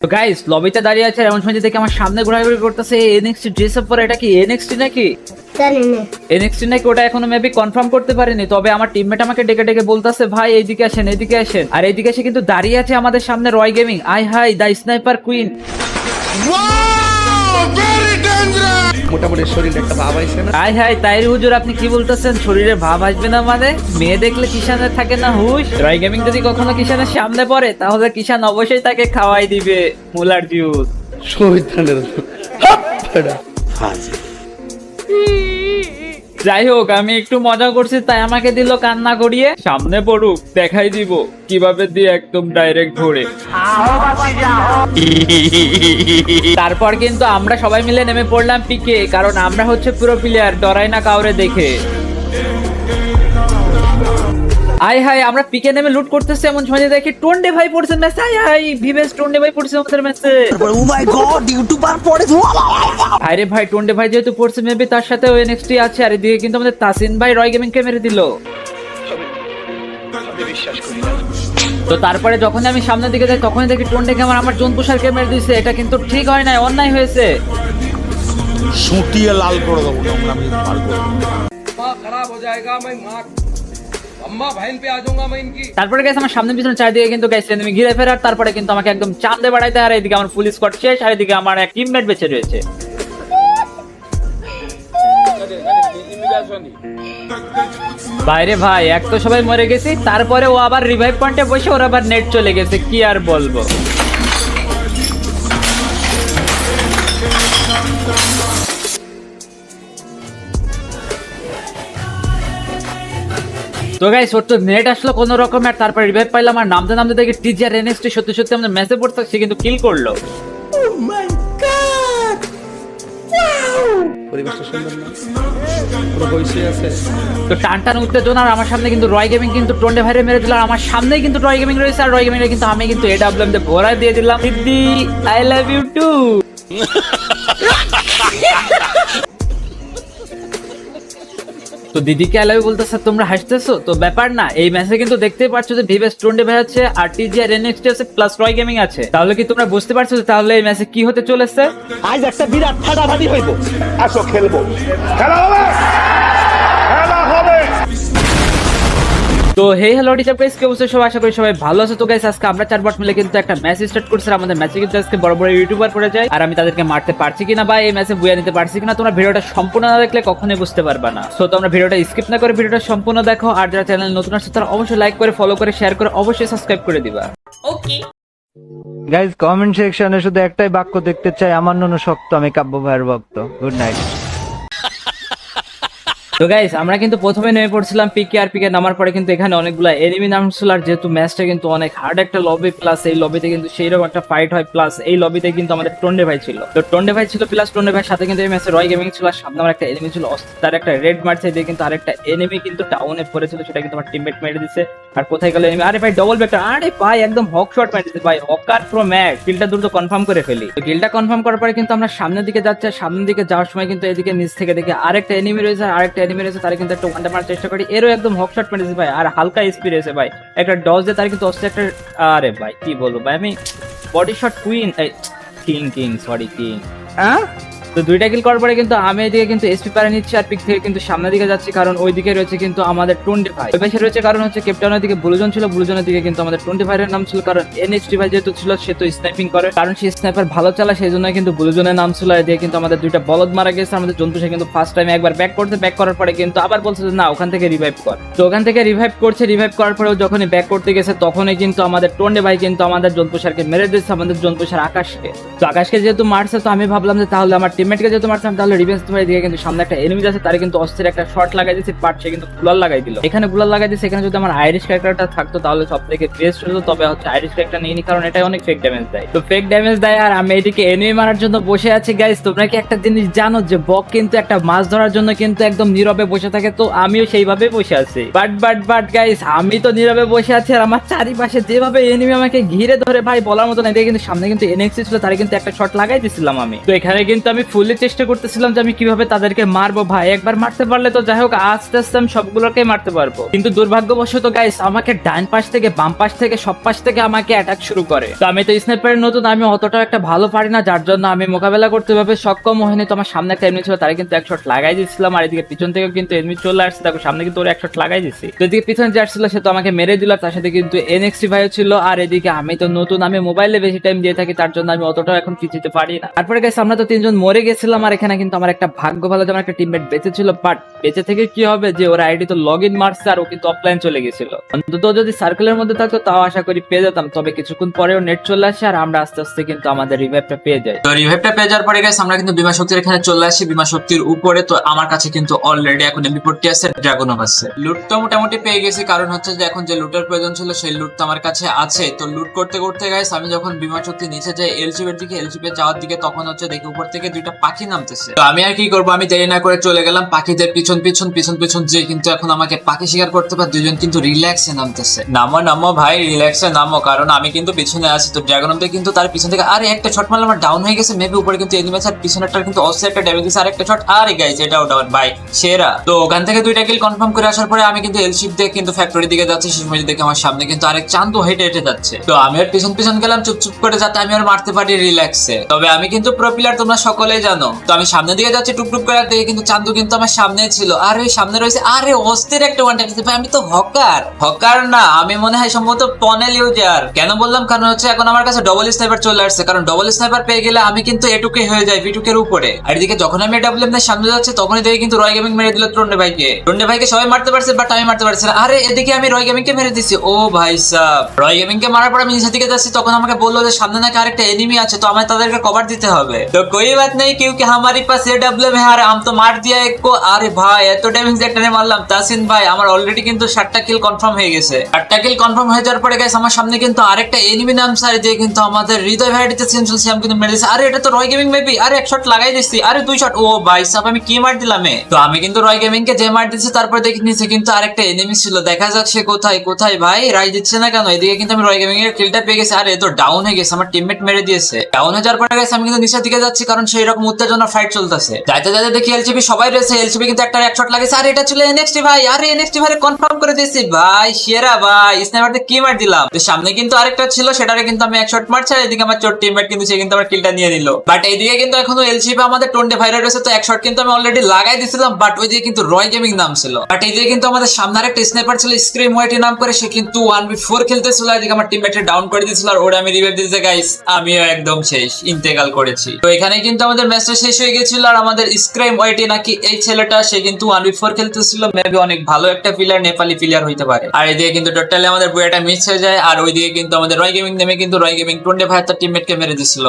তো গাইস লবিতে দাঁড়িয়ে আছে এমন সময় দেখে আমার সামনে ঘোরাঘুরি করতেছে এনএক্সটি ড্রেস আপ পরে এটা কি এনএক্সটি নাকি? জানি না এনএক্সটি নাকি ওটা এখনও মেবি কনফার্ম করতে পারিনি তবে আমার টিমমেট আমাকে ডেকে ডেকে বলতেছে ভাই এইদিকে আসেন এইদিকে আসেন। আর এইদিকে এসে কিন্তু দাঁড়িয়ে আছে আমাদের সামনে রয় গেমিং আই হাই দা স্নাইপার কুইন মোটামুটি শরীরে একটা ভাব আইছে না। হাই তাইর হুজুর আপনি কি বলতেছেন? শরীরে ভাব আসবে না মানে? মেয়ে দেখলে কিষানের থাকে না হুশ? গেমিং যদি কখনো কিষানের সামনে পড়ে তাহলে কিষান অবশ্যই তাকে খাওয়াই দিবে মুলার জুস শহীদানের যাই হোক আমি একটু মজা করছি, তাই আমাকে দিল কান্না করিয়ে। সামনে পড়ুক, দেখাই দিব, কীভাবে দিয়ে একদম ডাইরেক্ট ধরে। তারপর কিন্তু আমরা সবাই মিলে নেমে পড়লাম পিকে, কারণ আমরা হচ্ছে পুরো প্লেয়ার ডরাই না কাউরে দেখে। আই হাই আমরা পিকে নেমে লুট করতেছি এমন সময় দেখি ভাই পড়ছে আই হাই ভাই পড়ছে আমাদের ও মাই গড ইউটিউবার পড়ে ভাই ভাই যেহেতু পড়ছে মেবি তার সাথে ও এনএক্সটি আছে আর এদিকে কিন্তু আমাদের তাসিন ভাই রয় গেমিং কে মেরে দিল। তো তারপরে যখন আমি সামনের দিকে যাই তখনই দেখি টোন ডেকে আমার আমার জোন পোশাককে মেরে দিয়েছে এটা কিন্তু ঠিক হয় নাই অন্যায় হয়েছে। শুটিয়ে লাল করে দেবো করে খারাপ হয়ে যায়গা তারপরে গেছে আমার সামনে পিছনে চারিদিকে কিন্তু গেছে তুমি ঘিরে ফেরার, তারপরে কিন্তু আমাকে একদম চাঁদে বাড়াইতে আর এদিকে আমার ফুল স্কট শেষ, আর এদিকে আমার এক টিমমেট বেঁচে রয়েছে। বাইরে ভাই, এক তো সবাই মরে গেছি, তারপরে ও আবার রিভাইভ পয়েন্টে বসে, ওর আবার নেট চলে গেছে, কি আর বলব? তো গাইস ওর তো নেট আসলো কোনো রকমের তারপর রিভাইভ পাইলাম আর নামতে নামতে দেখি টিজিআর এনএক্সটি সত্যি সত্যি আমাদের ম্যাচে পড়তে সে কিন্তু কিল করল। পরিবেশটা সুন্দর না? পুরো বইসে আছে। তো টান টান উত্তেজনা আর আমার সামনে কিন্তু রয় গেমিং কিন্তু টন্ডে ভাইরে মেরে দিল আর আমার সামনেই কিন্তু রয় গেমিং রয়েছে আর রয় গেমিং কিন্তু আমি কিন্তু এ ডাব্লিউ এম ভরা দিয়ে দিলাম। দিদি আই লাভ ইউ টু দিদিকে আলাবি বলতেছে তোমরা হাসতেছো? তো ব্যাপার না এই ম্যাচে কিন্তু দেখতে পাচ্ছ যে ভিভেস টন্ডে ভাই আছে আর টিজি আর এনএক্সটি আছে প্লাস রয় গেমিং আছে। তাহলে কি তোমরা বুঝতে পারছ যে তাহলে এই ম্যাচে কি হতে চলেছে? আজ একটা বিরাট ফাটাফাটি হইব। আসো খেলব। খেলা হবে! তো হে হ্যালো টিচার প্রেস কি অবশ্যই সবাই আশা করি সবাই ভালো আছে। তো গাইস আজকে আমরা চার বট মিলে কিন্তু একটা ম্যাচ স্টার্ট করছি আর আমাদের ম্যাচে কিন্তু আজকে বড় বড় ইউটিউবার পড়ে যায়। আর আমি তাদেরকে মারতে পারছি কিনা বা এই ম্যাচে বুয়া নিতে পারছি কিনা তোমরা ভিডিওটা সম্পূর্ণ না দেখলে কখনোই বুঝতে পারবে না। সো তোমরা ভিডিওটা স্কিপ না করে ভিডিওটা সম্পূর্ণ দেখো। আর যারা চ্যানেল নতুন আসছে তারা অবশ্যই লাইক করে ফলো করে শেয়ার করে অবশ্যই সাবস্ক্রাইব করে দিবা। ওকে গাইস কমেন্ট সেকশনে শুধু একটাই বাক্য দেখতে চাই। আমার নুনু শক্ত আমি কাব্য ভাইয়ের ভক্ত। গুড নাইট তো গাইস আমরা কিন্তু প্রথমে নেমে পড়ছিলাম পিকে আর পিকে নামার পরে কিন্তু এখানে অনেকগুলো এনিমি নামছিল আর যেহেতু ম্যাচটা কিন্তু অনেক হার্ড একটা লবি প্লাস এই লবিতে কিন্তু সেই রকম একটা ফাইট হয় প্লাস এই লবিতে কিন্তু আমাদের টন্ডে ভাই ছিল। তো টন্ডে ভাই ছিল প্লাস টন্ডে ভাইয়ের সাথে কিন্তু এই ম্যাচে রয় গেমিং ছিল, আর সামনে আমার একটা এনিমি ছিল তার একটা রেড মারছে দিয়ে কিন্তু আরেকটা এনিমি কিন্তু টাউনে পড়েছিল, সেটা কিন্তু আমার টিমমেট মেরে দিছে। আর কোথায় গেল এনিমি আরে ভাই ডবল ব্যাকটা আরে ভাই, একদম হক শট মেরে দিছে ভাই। হকার প্রো ম্যাক কিলটা দ্রুত কনফার্ম করে ফেলি। তো কিলটা কনফার্ম করার পরে কিন্তু আমরা সামনের দিকে যাচ্ছি সামনের দিকে যাওয়ার সময় কিন্তু এদিকে নিচ থেকে দেখি আরেকটা এনিমি রয়েছে, আর আরেকটা এনিমি রয়েছে তারা কিন্তু একটা ওয়ানটা মারার চেষ্টা করি। এরও একদম হক শট মেরেছে ভাই, আর হালকা স্পিড এসে ভাই, একটা ডজ দিয়ে তার কিন্তু অস্ত্র একটা আরে ভাই, কি বলব ভাই, আমি body shot queen king king sorry king হ্যাঁ? তো দুইটা কিল করার পরে কিন্তু আমি এদিকে কিন্তু এসপি পারে নিচ্ছি আর পিক থেকে কিন্তু সামনের দিকে যাচ্ছি, কারণ ওই দিকে রয়েছে কিন্তু আমাদের টোয়েন্টি ফাইভ ওই পাশে রয়েছে কারণ হচ্ছে ক্যাপ্টেনের দিকে ব্লুজন ছিল ব্লুজনের দিকে কিন্তু আমাদের টোয়েন্টি ফাইভ এর নাম ছিল, কারণ এনএইচডি ভাই যেহেতু ছিল, সে তো স্নাইপিং করে। কারণ সে স্নাইপার ভালো চালা সেই জন্য কিন্তু ব্লুজনের নাম ছিল, এদিকে কিন্তু আমাদের দুইটা বলদ মারা গেছে, আমাদের জন্তু সে কিন্তু ফার্স্ট টাইম একবার ব্যাক করতে ব্যাক করার পরে কিন্তু আবার বলছে যে, না, ওখান থেকে রিভাইভ কর। তো ওখান থেকে রিভাইভ করছে রিভাইভ করার পরেও যখনই ব্যাক করতে গেছে, তখনই কিন্তু আমাদের টোন্ডে ভাই কিন্তু আমাদের জন্তু সারকে মেরে দিচ্ছে আমাদের জন্তু সার আকাশকে। তো আকাশকে যেহেতু মারছে, তো আমি ভাবলাম যে তাহলে আমার টিমমেটকে যেহেতু মারছিলাম তাহলে রিভেন্স তোমার দিকে কিন্তু সামনে একটা এনিমি আছে, তারে কিন্তু অস্থির একটা শট লাগাই দিচ্ছে পাট সে কিন্তু গুলাল লাগাই দিল। এখানে গুলাল লাগাই দিচ্ছে এখানে যদি আমার আইরিশ ক্যারেক্টারটা থাকতো, তাহলে সব থেকে বেস্ট হতো, তবে হচ্ছে আইরিশ ক্যারেক্টার নিইনি কারণ এটাই অনেক ফেক ড্যামেজ দেয়। তো ফেক ড্যামেজ দেয়, আর আমি এদিকে এনিমি মারার জন্য বসে আছি গাইস তোমরা কি একটা জিনিস জানো যে বক কিন্তু একটা মাছ ধরার জন্য কিন্তু একদম নীরবে বসে থাকে? তো আমিও সেইভাবে বসে আছি। বাট বাট বাট গাইস আমি তো নীরবে বসে আছি, আর আমার চারিপাশে যেভাবে এনিমি আমাকে ঘিরে ধরে, ভাই, বলার মতো না কিন্তু সামনে কিন্তু এনএক্সি ছিল, তারে কিন্তু একটা শট লাগাই দিছিলাম আমি। তো এখানে কিন্তু আমি ফুললি চেষ্টা করতেছিলাম যে আমি কীভাবে তাদেরকে মারবো ভাই। একবার মারতে পারলে তো যাই হোক, আস্তে আস্তে আমি সবগুলোকে মারতে পারব। কিন্তু দুর্ভাগ্যবশত গাইস আমাকে ডান পাশ থেকে, বাম পাশ থেকে, সব পাশ থেকে আমাকে অ্যাটাক শুরু করে। তো আমি তো স্নাইপারের নতুন, আমি অতটা একটা ভালো পারি না, যার জন্য আমি মোকাবেলা করতে ভাবে সক্ষম হয়নি তো আমার সামনে একটা এমনি ছিল, তারা কিন্তু এক শট লাগাই দিচ্ছিলাম আর এদিকে পিছন থেকে কিন্তু এমনি চলে আসছে। দেখো, সামনে কিন্তু ওরা এক শট লাগাই দিচ্ছি তো এদিকে পিছনে যে আসছিল, সে তো আমাকে মেরে দিল, তার সাথে কিন্তু এনএক্সটি ভাইও ছিল। আর এদিকে আমি তো নতুন, আমি মোবাইলে বেশি টাইম দিয়ে থাকি, তার জন্য আমি অতটাও এখন পিছিতে পারি না। তারপরে গেছে আমরা তো তিনজন মরে গেছিলাম আর এখানে কিন্তু আমার একটা ভাগ্য ভালো যে আমার একটা টিমমেট বেঁচে ছিল বাট বেঁচে থেকে কি হবে যে ওর আইডি তো লগ ইন মারছে আর ও কিন্তু অফলাইন চলে গেছিল। অন্তত যদি সার্কেলের মধ্যে থাকতো তাও আশা করি পেয়ে যেতাম, তবে কিছুক্ষণ পরেও নেট চলে আসে আর আমরা আস্তে আস্তে কিন্তু আমাদের রিভাইভটা পেয়ে যাই। তো রিভাইভটা পেয়ে যাওয়ার পরে গেছে আমরা কিন্তু বিমা শক্তির এখানে চলে আসি, বিমা শক্তির উপরে। তো আমার কাছে কিন্তু অলরেডি এখন এমবি ফোরটি আছে ড্রাগনও আছে। লুট তো মোটামুটি পেয়ে গেছি, কারণ হচ্ছে যে এখন যে লুটের প্রয়োজন ছিল সেই লুট তো আমার কাছে আছে। তো লুট করতে করতে গাইস আমি যখন বিমা শক্তি নিচে যাই এলজিবের দিকে এলজিবে যাওয়ার দিকে, তখন হচ্ছে দেখি উপর থেকে দুইটা পাখি নামতেছে। তো আমি আর কি করব? আমি দেরি না করে চলে গেলাম পাখিদের পিছন পিছন পিছন পিছন যে কিন্তু এখন আমাকে পাখি শিকার করতে পারে। দুজন কিন্তু রিল্যাক্সে নামতেছে। নামো নামো ভাই রিল্যাক্সে নামো, কারণ আমি কিন্তু পিছনে আছি। তো ড্রাগন কিন্তু তার পিছন থেকে আরে একটা শট মারলে আমার ডাউন হয়ে গেছে। মেবি উপরে কিন্তু এনিমি আছে, আর পিছনেরটা কিন্তু অবশ্যই একটা ড্যামেজ দিছে। আর একটা শট আরে গাইস এটাও ডাউন ভাই, সেরা। তো ওখান থেকে দুইটা কিল কনফার্ম করে আসার পরে আমি কিন্তু এলশিপ দিয়ে কিন্তু ফ্যাক্টরি দিকে যাচ্ছি শেষমেশ দেখে আমার সামনে কিন্তু আরেক চান্দু হেঁটে হেঁটে যাচ্ছে। তো আমি ওর পিছন পিছন গেলাম চুপ চুপ করে যাতে আমি ওর মারতে পারি রিল্যাক্সে তবে আমি কিন্তু প্রপিলার তোমরা সকলেই জানো? তো আমি সামনের দিকে যাচ্ছি টুকটুক করে দেখে কিন্তু চান্দু কিন্তু আমার সামনে ছিল। আর ওই সামনে রয়েছে, আরে, অস্থির একটা ওয়ান টাইম ভাই, আমি তো হকার। হকার না, আমি মনে হয় সম্ভবত পনেল ইউজার। কেন বললাম? কারণ হচ্ছে এখন আমার কাছে ডবল স্নাইপার চলে আসছে। কারণ ডবল স্নাইপার পেয়ে গেলে আমি কিন্তু এটুকে হয়ে যাই বিটুকের উপরে। আর এদিকে যখন আমি ডাব্লিউএম এর সামনে যাচ্ছি, তখনই দেখি কিন্তু রয় গেমিং মেরে দিল টন্ডে ভাইকে। টন্ডে ভাইকে সবাই মারতে পারছে বাট আমি মারতে পারছি না। আরে, এদিকে আমি রয় গেমিং কে মেরে দিছি। ও ভাই সাহ রয় গেমিং কে মারার পর আমি নিচের দিকে যাচ্ছি, তখন আমাকে বলল যে সামনে নাকি আরেকটা এনিমি আছে, তো আমায় তাদেরকে কভার দিতে হবে। তো কই বাত নেই? नहीं क्योंकि हमारे पास ये डब्ल्यू है আর हम तो मार दिया एक को আরে ভাই এত ড্যামেজ একটা মারলাম তাসিন ভাই আমার অলরেডি কিন্তু সাতটা কিল কনফার্ম হয়ে গেছে সাতটা কিল কনফার্ম হয়ে যাওয়ার পরে গাইস আমার সামনে কিন্তু আরেকটা এনিমি নাম স্যার যে কিন্তু আমাদের হৃদয় ভাইটিতে সেম চলছে আমি কিন্তু মেরে দিয়েছি আরে এটা তো রয় গেমিং মেবি আরে এক শট লাগাই দিচ্ছি আরে দুই শট ও ভাই সাহেব আমি কি মার দিলাম এ? তো আমি কিন্তু রয় গেমিং কে যে মার দিচ্ছি তারপর দেখি নিচে কিন্তু আরেকটা এনিমি ছিল দেখা যাক সে কোথায় কোথায় ভাই রাই দিচ্ছে না কেন এদিকে কিন্তু আমি রয় গেমিং এর কিলটা পেয়ে গেছি আরে এ তো ডাউন হয়ে গেছে আমার টিমমেট মেরে দিয়েছে ডাউন হয়ে যাওয়ার পরে গেছে আমি কিন্তু নিচের দিকে যাচ্ছি কারণ সেই রকম উত্তেজনা ফাইট চলতেছে। যাইতে যাইতে দেখি এলসিবি সবাই রয়েছে। এলসিবি কিন্তু একটা এক শট লাগেছে। আর এটা ছিল এনএক্সটি ভাই। আরে এনএক্সটি ভাই কনফার্ম করে দিয়েছি। ভাই, সেরা ভাই। স্নাইপারতে কি মার দিলাম। সামনে কিন্তু আরেকটা ছিল। সেটারে কিন্তু আমি এক শট মারছি। আর এদিকে আমার চোর টিমমেট কিন্তু সে কিন্তু আমার কিলটা নিয়ে নিল। বাট এইদিকে কিন্তু এখনও এলসিবি আমাদের টোয়েন্টি ফাইভ রয়েছে। তো এক শট কিন্তু আমি অলরেডি লাগাই দিয়েছিলাম বাট ওইদিকে কিন্তু রয় গেমিং নাম ছিল বাট এইদিকে কিন্তু আমাদের সামনে আরেকটা স্নাইপার ছিল। স্ক্রিম ওয়াইটি নাম করে সে কিন্তু ওয়ান বি ফোর খেলতেছিল। এদিকে আমার টিমমেটে ডাউন করে দিয়েছিল। আর ওরা আমি রিভাইভ দিয়েছে গাইস আমিও একদম শেষ। ইন্তেকাল করেছি। তো এখানে কিন্তু আমাদের ম্যাচটা শেষ হয়ে গেছিল আর আমাদের স্ক্রাইম ওয়াইটি নাকি এই ছেলেটা, সে কিন্তু ওয়ান বি ফোর খেলতেছিল মেবি অনেক ভালো একটা প্লেয়ার নেপালি প্লেয়ার হইতে পারে। আর এদিকে কিন্তু টোটালি আমাদের বইটা মিস হয়ে যায়, আর ওইদিকে কিন্তু আমাদের রয় গেমিং নেমে কিন্তু রয় গেমিং টোয়েন্টি ফাইভ তার টিমমেটকে মেরে দিছিল।